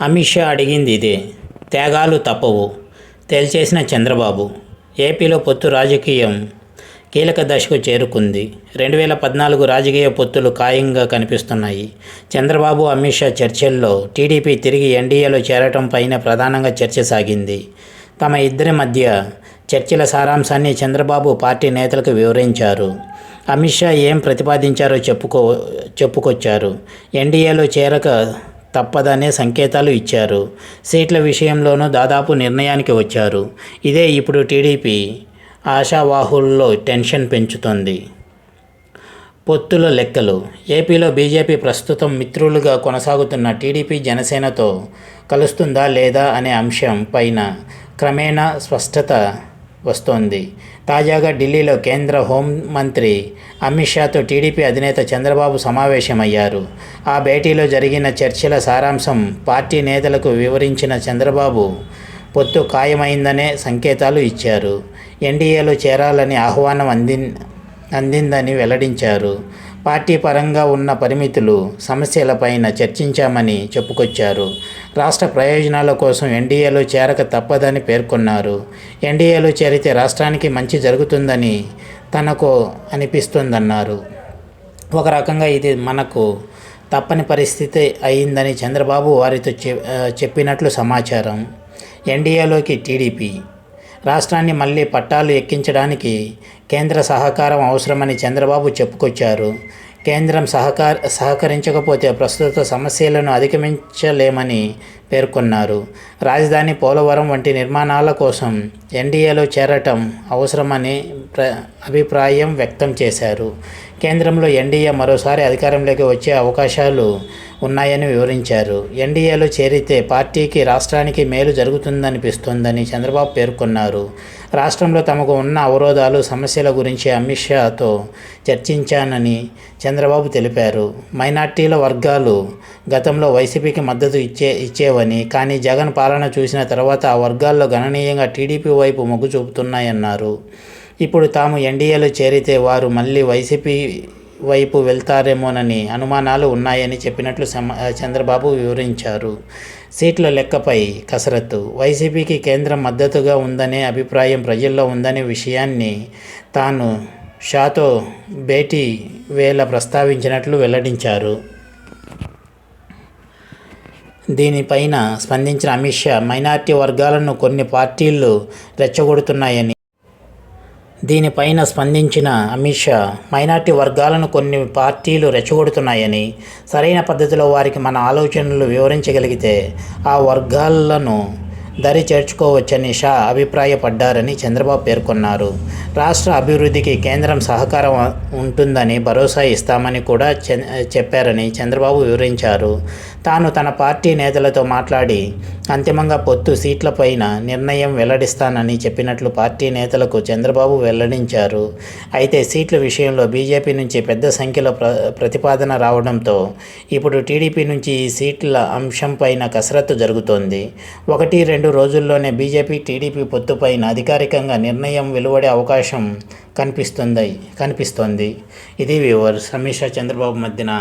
అమిత్ షా అడిగింది ఇదే. త్యాగాలు తప్పవు. తేల్చేసిన చంద్రబాబు. ఏపీలో పొత్తు రాజకీయం కీలక దశకు చేరుకుంది. రెండు వేల పద్నాలుగు రాజకీయ పొత్తులు ఖాయంగా కనిపిస్తున్నాయి. చంద్రబాబు అమిత్ షా చర్చల్లో టీడీపీ తిరిగి ఎన్డీఏలో చేరటం పైన ప్రధానంగా చర్చ సాగింది. తమ ఇద్దరి మధ్య చర్చల సారాంశాన్ని చంద్రబాబు పార్టీ నేతలకు వివరించారు. అమిత్ షా ఏం ప్రతిపాదించారో చెప్పుకో చెప్పుకొచ్చారు. ఎన్డీఏలో చేరక తప్పదనే సంకేతాలు ఇచ్చారు. సీట్ల విషయంలోనూ దాదాపు నిర్ణయానికి వచ్చారు. ఇదే ఇప్పుడు టీడీపీ ఆశావాహుల్లో టెన్షన్ పెంచుతోంది. పొత్తుల లెక్కలు. ఏపీలో బీజేపీ ప్రస్తుతం మిత్రులుగా కొనసాగుతున్న టీడీపీ జనసేనతో కలుస్తుందా లేదా అనే అంశం పైన క్రమేణా స్పష్టత వస్తోంది. తాజాగా ఢిల్లీలో కేంద్ర హోంమంత్రి అమిత్ షాతో టీడీపీ అధినేత చంద్రబాబు సమావేశమయ్యారు. ఆ భేటీలో జరిగిన చర్చల సారాంశం పార్టీ నేతలకు వివరించిన చంద్రబాబు పొత్తు ఖాయమైందనే సంకేతాలు ఇచ్చారు. ఎన్డీఏలో చేరాలని ఆహ్వానం అంది అందిందని వెల్లడించారు. పార్టీ పరంగా ఉన్న పరిమితులు సమస్యలపైన చర్చించామని చెప్పుకొచ్చారు. రాష్ట్ర ప్రయోజనాల కోసం ఎన్డీఏలో చేరక తప్పదని పేర్కొన్నారు. ఎన్డీఏలో చేరితే రాష్ట్రానికి మంచి జరుగుతుందని తనకు అనిపిస్తుందన్నారు. ఒక రకంగా ఇది మనకు తప్పని పరిస్థితి అయిందని చంద్రబాబు వారితో చెప్పినట్లు సమాచారం. ఎన్డీఏలోకి టీడీపీ రాష్ట్రాన్ని మళ్ళీ పట్టాలు ఎక్కించడానికి కేంద్ర సహకారం అవసరమని చంద్రబాబు చెప్పుకొచ్చారు. కేంద్రం సహకార సహకరించకపోతే ప్రస్తుత సమస్యలను అధిగమించలేమని పేర్కొన్నారు. రాజధాని పోలవరం వంటి నిర్మాణాల కోసం ఎన్డీఏలో చేరటం అవసరమని ప్ర అభిప్రాయం వ్యక్తం చేశారు. కేంద్రంలో ఎన్డీఏ మరోసారి అధికారంలోకి వచ్చే అవకాశాలు ఉన్నాయని వివరించారు. ఎన్డీఏలో చేరితే పార్టీకి రాష్ట్రానికి మేలు జరుగుతుందనిపిస్తోందని చంద్రబాబు పేర్కొన్నారు. రాష్ట్రంలో తమకు ఉన్న అవరోధాలు సమస్యల గురించి అమిత్ షాతో చర్చించానని చంద్రబాబు తెలిపారు. మైనార్టీల వర్గాలు గతంలో వైసీపీకి మద్దతు ఇచ్చే ఇచ్చేవని కానీ జగన్ పాలన చూసిన తర్వాత ఆ వర్గాల్లో గణనీయంగా టీడీపీ వైపు మొగ్గు చూపుతున్నాయన్నారు. ఇప్పుడు తాము ఎన్డీఏలో చేరితే వారు మళ్ళీ వైసీపీ వైపు వెళ్తారేమోనని అనుమానాలు ఉన్నాయని చెప్పినట్లు చంద్రబాబు వివరించారు. సీట్ల లెక్కపై కసరత్తు. వైసీపీకి కేంద్రం మద్దతుగా ఉందనే అభిప్రాయం ప్రజల్లో ఉందనే విషయాన్ని తాను షాతో భేటీ వేళ ప్రస్తావించినట్లు వెల్లడించారు. దీనిపైన స్పందించిన అమిత్ షా మైనార్టీ వర్గాలను కొన్ని పార్టీలు రెచ్చగొడుతున్నాయని దీనిపైన స్పందించిన అమిత్ షా మైనార్టీ వర్గాలను కొన్ని పార్టీలు రెచ్చగొడుతున్నాయని సరైన పద్ధతిలో వారికి మన ఆలోచనలు వివరించగలిగితే ఆ వర్గాలను దరి చేర్చుకోవచ్చని షా అభిప్రాయపడ్డారని చంద్రబాబు పేర్కొన్నారు. రాష్ట్ర అభివృద్ధికి కేంద్రం సహకారం ఉంటుందని భరోసా ఇస్తామని కూడా చె- చెప్పారని చంద్రబాబు వివరించారు. తాను తన పార్టీ నేతలతో మాట్లాడి అంతిమంగా పొత్తు సీట్లపైన నిర్ణయం వెల్లడిస్తానని చెప్పినట్లు పార్టీ నేతలకు చంద్రబాబు వెల్లడించారు. అయితే సీట్ల విషయంలో బీజేపీ నుంచి పెద్ద సంఖ్యలో ప్ర ప్రతిపాదన రావడంతో ఇప్పుడు టీడీపీ నుంచి ఈ సీట్ల అంశంపైన కసరత్తు జరుగుతోంది. ఒకటి రెండు రోజుల్లోనే బీజేపీ టీడీపీ పొత్తుపైన అధికారికంగా నిర్ణయం వెలువడే అవకాశం కనిపిస్తుంది కనిపిస్తోంది. ఇది వ్యూవర్స్ అమిత్ చంద్రబాబు మధ్యన